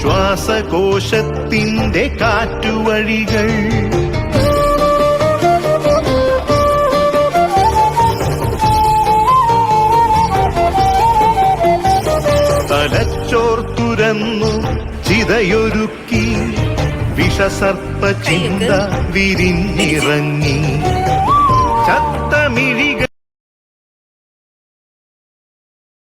ശ്വാസകോശത്തിന്റെ കാറ്റുവഴികൾ. തലച്ചോർ തുരന്നു ചിതയൊരുക്കി. വിഷസർപ്പ ചിന്ത വിരിഞ്ഞിറങ്ങി. ചത്തമിഴികൾ